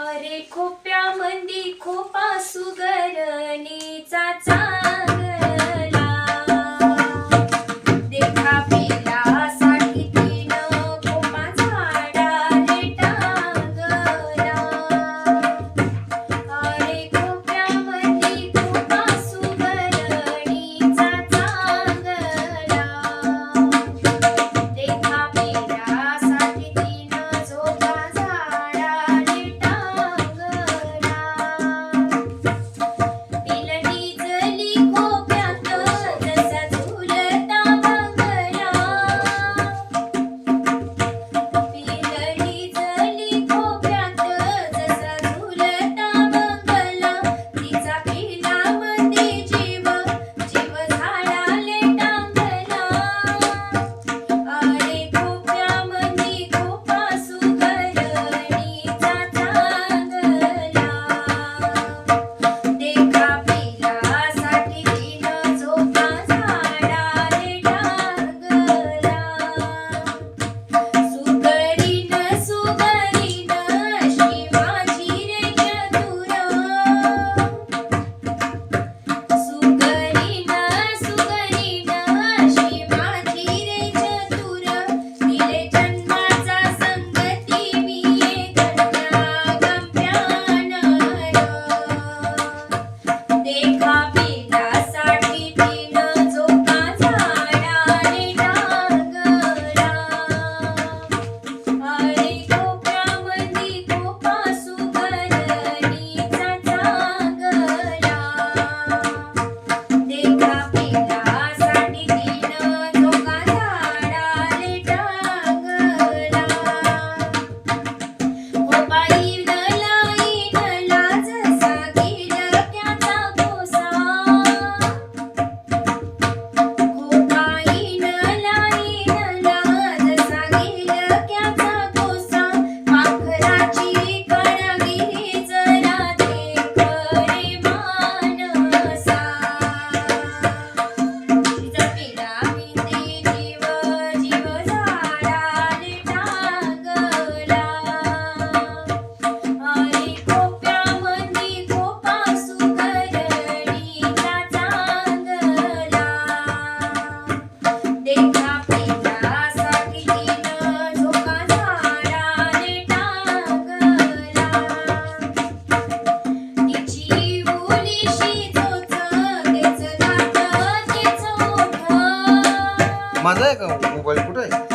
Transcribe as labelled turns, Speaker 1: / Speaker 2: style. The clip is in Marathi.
Speaker 1: अरे खोप्या मंदी खोपा सुगरणीचा चा
Speaker 2: माझा आहे का? मोबाईल कुठे आहे?